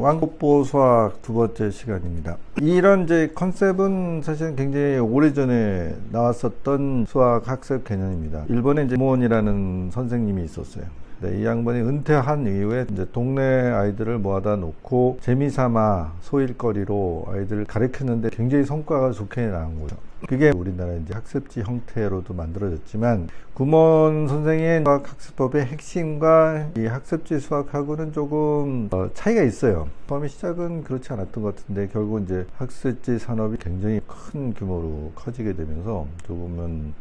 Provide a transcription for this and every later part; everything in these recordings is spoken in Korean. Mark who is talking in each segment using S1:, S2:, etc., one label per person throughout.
S1: 왕복보 수학 두 번째 시간입니다. 이런 이제 컨셉은 사실은 굉장히 오래전에 나왔었던 수학 학습 개념입니다. 일본에 이제 모원이라는 선생님이 있었어요. 네, 이 양반이 은퇴한 이후에 이제 동네 아이들을 모아다 놓고 재미삼아 소일거리로 아이들을 가르쳤는데 굉장히 성과가 좋게 나온 거죠. 그게 우리나라 이제 학습지 형태로도 만들어졌지만 구몬 선생의 수학 학습법의 핵심과 이 학습지 수학하고는 조금 어, 차이가 있어요. 처음에 시작은 그렇지 않았던 것 같은데 결국 이제 학습지 산업이 굉장히 큰 규모로 커지게 되면서 조금은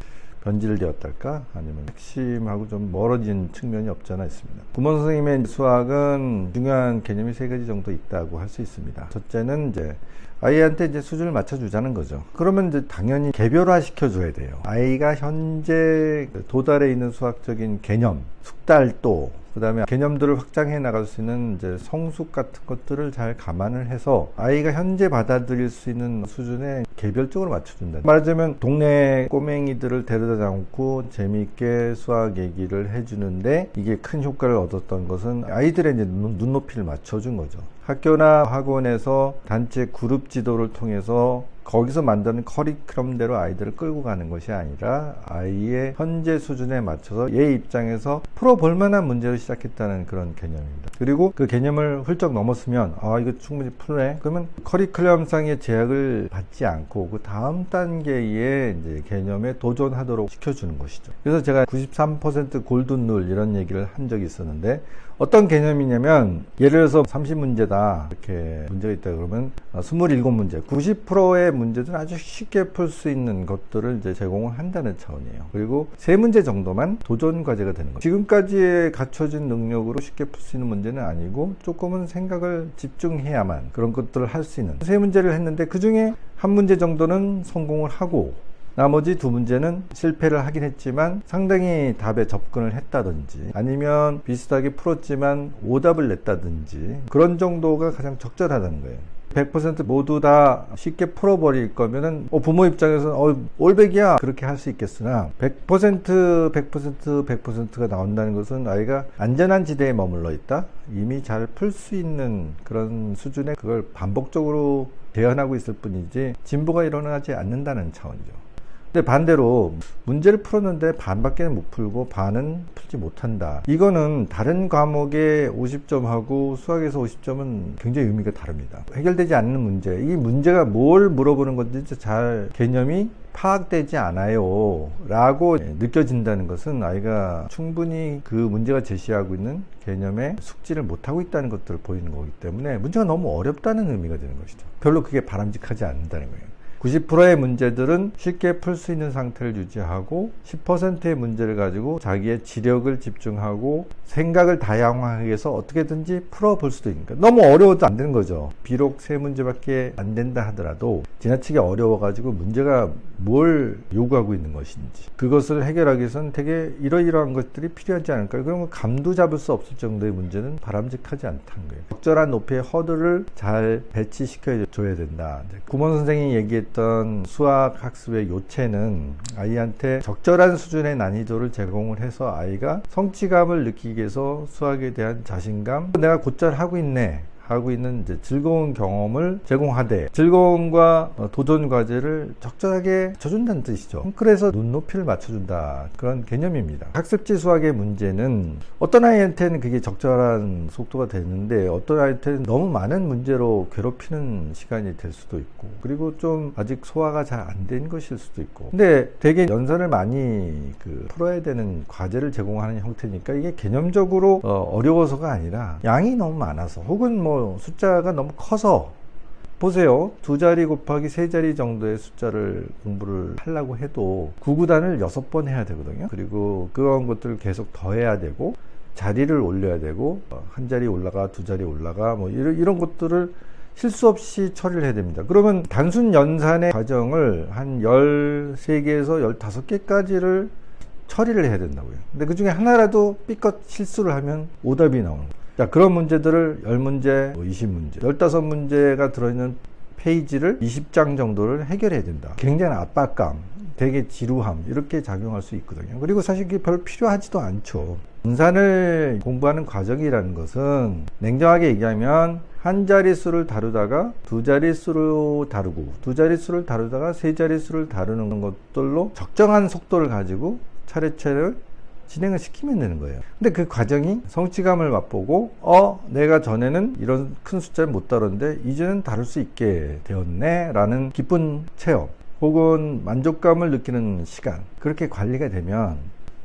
S1: 변질되었달까 아니면 핵심하고 좀 멀어진 측면이 없잖아 있습니다. 구몬 선생님의 수학은 중요한 개념이 세 가지 정도 있다고 할 수 있습니다. 첫째는 이제 아이한테 이제 수준을 맞춰주자는 거죠. 그러면 이제 당연히 개별화 시켜줘야 돼요. 아이가 현재 도달해 있는 수학적인 개념, 숙달도, 그 다음에 개념들을 확장해 나갈 수 있는 이제 성숙 같은 것들을 잘 감안을 해서 아이가 현재 받아들일 수 있는 수준에 개별적으로 맞춰준다. 말하자면 동네 꼬맹이들을 데려다 놓고 재미있게 수학 얘기를 해주는데 이게 큰 효과를 얻었던 것은 아이들의 이제 눈, 눈높이를 맞춰준 거죠. 학교나 학원에서 단체 그룹 지도를 통해서 거기서 만드는 커리큘럼대로 아이들을 끌고 가는 것이 아니라 아이의 현재 수준에 맞춰서 얘 입장에서 풀어볼 만한 문제를 시작했다는 그런 개념입니다. 그리고 그 개념을 훌쩍 넘었으면 아 이거 충분히 풀네 그러면 커리큘럼상의 제약을 받지 않고 그 다음 단계의 이제 개념에 도전하도록 시켜주는 것이죠. 그래서 제가 93% 골든룰 이런 얘기를 한 적이 있었는데 어떤 개념이냐면 예를 들어서 30문제다. 이렇게 문제가 있다 그러면 27문제. 90%의 문제들은 아주 쉽게 풀 수 있는 것들을 이제 제공을 한다는 차원이에요. 그리고 세 문제 정도만 도전 과제가 되는 거죠. 지금까지의 갖춰진 능력으로 쉽게 풀 수 있는 문제는 아니고 조금은 생각을 집중해야만 그런 것들을 할 수 있는. 세 문제를 했는데 그 중에 한 문제 정도는 성공을 하고 나머지 두 문제는 실패를 하긴 했지만 상당히 답에 접근을 했다든지 아니면 비슷하게 풀었지만 오답을 냈다든지 그런 정도가 가장 적절하다는 거예요. 100% 모두 다 쉽게 풀어버릴 거면은 어, 부모 입장에서는 어, 올백이야 그렇게 할 수 있겠으나 100% 100% 100%가 나온다는 것은 아이가 안전한 지대에 머물러 있다 이미 잘 풀 수 있는 그런 수준에 그걸 반복적으로 대연하고 있을 뿐이지 진보가 일어나지 않는다는 차원이죠. 근데 반대로 문제를 풀었는데 반밖에 못 풀고 반은 풀지 못한다. 이거는 다른 과목의 50점하고 수학에서 50점은 굉장히 의미가 다릅니다. 해결되지 않는 문제. 이 문제가 뭘 물어보는 건지 잘 개념이 파악되지 않아요. 라고 느껴진다는 것은 아이가 충분히 그 문제가 제시하고 있는 개념에 숙지를 못하고 있다는 것들을 보이는 거기 때문에 문제가 너무 어렵다는 의미가 되는 것이죠. 별로 그게 바람직하지 않는다는 거예요. 90%의 문제들은 쉽게 풀 수 있는 상태를 유지하고 10%의 문제를 가지고 자기의 지력을 집중하고 생각을 다양하게 해서 어떻게든지 풀어볼 수도 있는 거예요. 너무 어려워도 안 되는 거죠. 비록 세 문제밖에 안 된다 하더라도 지나치게 어려워가지고 문제가 뭘 요구하고 있는 것인지 그것을 해결하기 위해서는 되게 이러이러한 것들이 필요하지 않을까요? 그러면 감도 잡을 수 없을 정도의 문제는 바람직하지 않다는 거예요. 적절한 높이의 허들을 잘 배치시켜 줘야 된다. 구몬 선생이 얘기했 던 수학 학습의 요체는 아이한테 적절한 수준의 난이도를 제공을 해서 아이가 성취감을 느끼기 위해서 수학에 대한 자신감 내가 곧잘 하고 있네 하고 있는 이제 즐거운 경험을 제공하되 즐거움과 어, 도전 과제를 적절하게 쳐준다는 뜻이죠. 그래서 눈높이를 맞춰준다 그런 개념입니다. 학습지 수학의 문제는 어떤 아이한테는 그게 적절한 속도가 되는데 어떤 아이한테는 너무 많은 문제로 괴롭히는 시간이 될 수도 있고 그리고 좀 아직 소화가 잘 안 된 것일 수도 있고 근데 되게 연산을 많이 그 풀어야 되는 과제를 제공하는 형태니까 이게 개념적으로 어, 어려워서가 아니라 양이 너무 많아서 혹은 뭐 숫자가 너무 커서 보세요. 두 자리 곱하기 세 자리 정도의 숫자를 공부를 하려고 해도 구구단을 여섯 번 해야 되거든요. 그리고 그런 것들을 계속 더해야 되고 자리를 올려야 되고 어, 한 자리 올라가 두 자리 올라가 뭐 이런, 이런 것들을 실수 없이 처리를 해야 됩니다. 그러면 단순 연산의 과정을 한 13개에서 15개까지를 처리를 해야 된다고요. 근데 그 중에 하나라도 삐끗 실수를 하면 오답이 나오는 거예요. 자, 그런 문제들을 10문제, 20문제, 15문제가 들어있는 페이지를 20장 정도를 해결해야 된다. 굉장한 압박감. 되게 지루함 이렇게 작용할 수 있거든요. 그리고 사실 그게 별 필요하지도 않죠. 분산을 공부하는 과정이라는 것은 냉정하게 얘기하면 한 자릿수를 다루다가 두 자릿수로 다루고 두 자릿수를 다루다가 세 자릿수를 다루는 것들로 적정한 속도를 가지고 차례차례 진행을 시키면 되는 거예요. 근데 그 과정이 성취감을 맛보고, 어, 내가 전에는 이런 큰 숫자를 못 다뤘는데, 이제는 다룰 수 있게 되었네. 라는 기쁜 체험, 혹은 만족감을 느끼는 시간. 그렇게 관리가 되면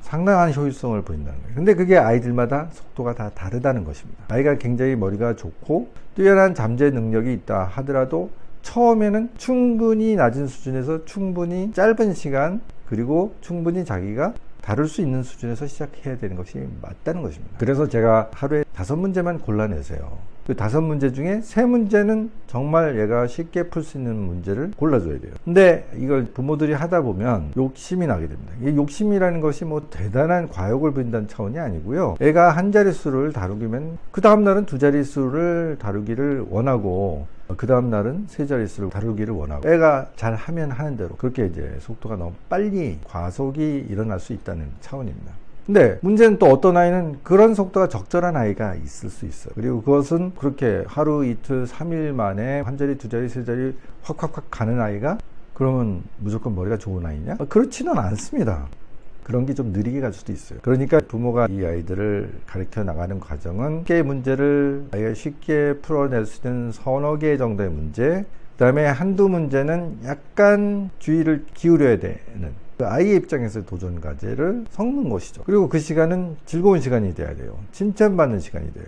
S1: 상당한 효율성을 보인다는 거예요. 근데 그게 아이들마다 속도가 다 다르다는 것입니다. 아이가 굉장히 머리가 좋고, 뛰어난 잠재 능력이 있다 하더라도, 처음에는 충분히 낮은 수준에서 충분히 짧은 시간, 그리고 충분히 자기가 다룰 수 있는 수준에서 시작해야 되는 것이 맞다는 것입니다. 그래서 제가 하루에 다섯 문제만 골라내세요. 그 다섯 문제 중에 세 문제는 정말 얘가 쉽게 풀 수 있는 문제를 골라줘야 돼요. 근데 이걸 부모들이 하다 보면 욕심이 나게 됩니다. 이 욕심이라는 것이 뭐 대단한 과욕을 부린다는 차원이 아니고요. 애가 한 자릿수를 다루기면 그 다음날은 두 자릿수를 다루기를 원하고 그 다음 날은 세 자릿수를 다루기를 원하고 애가 잘 하면 하는 대로 그렇게 이제 속도가 너무 빨리 과속이 일어날 수 있다는 차원입니다. 근데 문제는 또 어떤 아이는 그런 속도가 적절한 아이가 있을 수 있어요. 그리고 그것은 그렇게 하루 이틀 삼일 만에 한 자리 두 자리 세 자리 확확확 가는 아이가 그러면 무조건 머리가 좋은 아이냐? 그렇지는 않습니다. 그런 게 좀 느리게 갈 수도 있어요. 그러니까 부모가 이 아이들을 가르쳐 나가는 과정은 쉽게 문제를 아이가 쉽게 풀어낼 수 있는 서너 개 정도의 문제, 그 다음에 한두 문제는 약간 주의를 기울여야 되는 그 아이의 입장에서 도전 과제를 섞는 것이죠. 그리고 그 시간은 즐거운 시간이 돼야 돼요. 칭찬받는 시간이 돼요.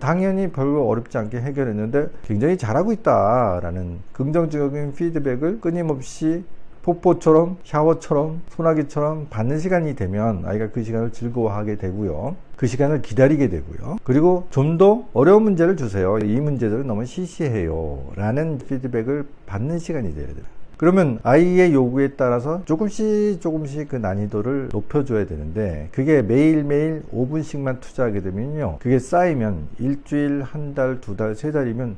S1: 당연히 별로 어렵지 않게 해결했는데 굉장히 잘하고 있다라는 긍정적인 피드백을 끊임없이 폭포처럼 샤워처럼 소나기처럼 받는 시간이 되면 아이가 그 시간을 즐거워하게 되고요. 그 시간을 기다리게 되고요. 그리고 좀 더 어려운 문제를 주세요. 이 문제들은 너무 시시해요. 라는 피드백을 받는 시간이 돼야 돼요. 그러면 아이의 요구에 따라서 조금씩 조금씩 그 난이도를 높여줘야 되는데 그게 매일매일 5분씩만 투자하게 되면요. 그게 쌓이면 일주일, 한 달, 두 달, 세 달이면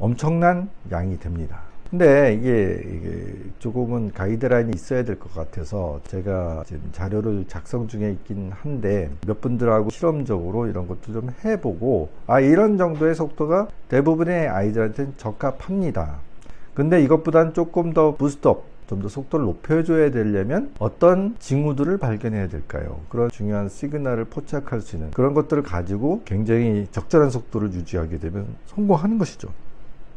S1: 엄청난 양이 됩니다. 근데 이게, 조금은 가이드라인이 있어야 될 것 같아서 제가 지금 자료를 작성 중에 있긴 한데 몇 분들하고 실험적으로 이런 것도 좀 해보고 아 이런 정도의 속도가 대부분의 아이들한테는 적합합니다. 근데 이것보단 조금 더 부스트업 좀더 속도를 높여줘야 되려면 어떤 징후들을 발견해야 될까요? 그런 중요한 시그널을 포착할 수 있는 그런 것들을 가지고 굉장히 적절한 속도를 유지하게 되면 성공하는 것이죠.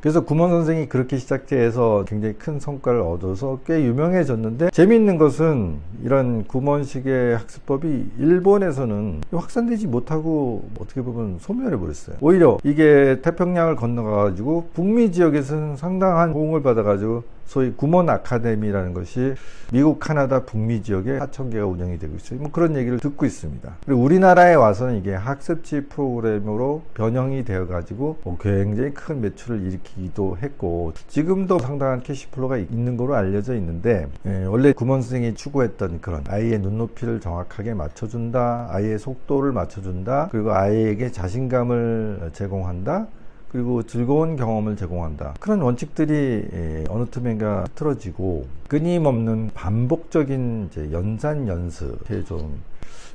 S1: 그래서 구몬 선생이 그렇게 시작해서 굉장히 큰 성과를 얻어서 꽤 유명해졌는데 재미있는 것은 이런 구몬식의 학습법이 일본에서는 확산되지 못하고 어떻게 보면 소멸해 버렸어요. 오히려 이게 태평양을 건너가 가지고 북미 지역에서는 상당한 호응을 받아 가지고 소위 구몬 아카데미라는 것이 미국, 카나다, 북미 지역에 4천 개가 운영이 되고 있어요. 뭐 그런 얘기를 듣고 있습니다. 그리고 우리나라에 와서는 이게 학습지 프로그램으로 변형이 되어 가지고 뭐 굉장히 큰 매출을 일으키기도 했고 지금도 상당한 캐시플로가 있는 걸로 알려져 있는데 예, 원래 구몬 선생이 추구했던 그런 아이의 눈높이를 정확하게 맞춰준다, 아이의 속도를 맞춰준다, 그리고 아이에게 자신감을 제공한다. 그리고 즐거운 경험을 제공한다. 그런 원칙들이 예, 어느 틈엔가 틀어지고 끊임없는 반복적인 연산 연습에 좀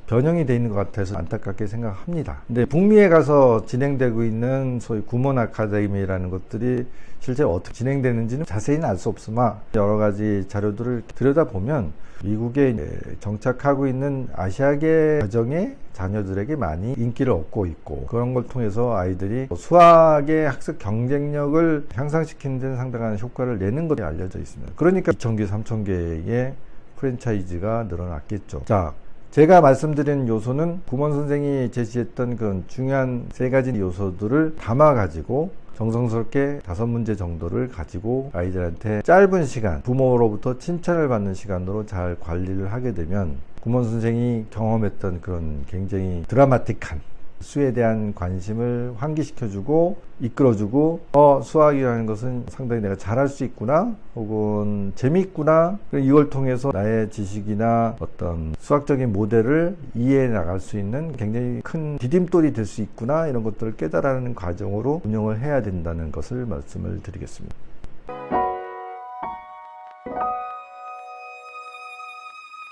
S1: 변형이 돼 있는 것 같아서 안타깝게 생각합니다. 근데 북미에 가서 진행되고 있는 소위 구몬 아카데미라는 것들이 실제 어떻게 진행되는지는 자세히는 알 수 없으나 여러 가지 자료들을 들여다보면 미국에 정착하고 있는 아시아계 가정의 자녀들에게 많이 인기를 얻고 있고 그런 걸 통해서 아이들이 수학의 학습 경쟁력을 향상시키는 데는 상당한 효과를 내는 것이 알려져 있습니다. 그러니까 2,000개, 3,000개의 프랜차이즈가 늘어났겠죠. 자, 제가 말씀드린 요소는 구몬 선생이 제시했던 그런 중요한 세 가지 요소들을 담아가지고 정성스럽게 다섯 문제 정도를 가지고 아이들한테 짧은 시간, 부모로부터 칭찬을 받는 시간으로 잘 관리를 하게 되면 구몬 선생이 경험했던 그런 굉장히 드라마틱한 수에 대한 관심을 환기시켜주고 이끌어주고 어 수학이라는 것은 상당히 내가 잘할 수 있구나 혹은 재미있구나 이걸 통해서 나의 지식이나 어떤 수학적인 모델을 이해해 나갈 수 있는 굉장히 큰 디딤돌이 될 수 있구나 이런 것들을 깨달아가는 과정으로 운영을 해야 된다는 것을 말씀을 드리겠습니다.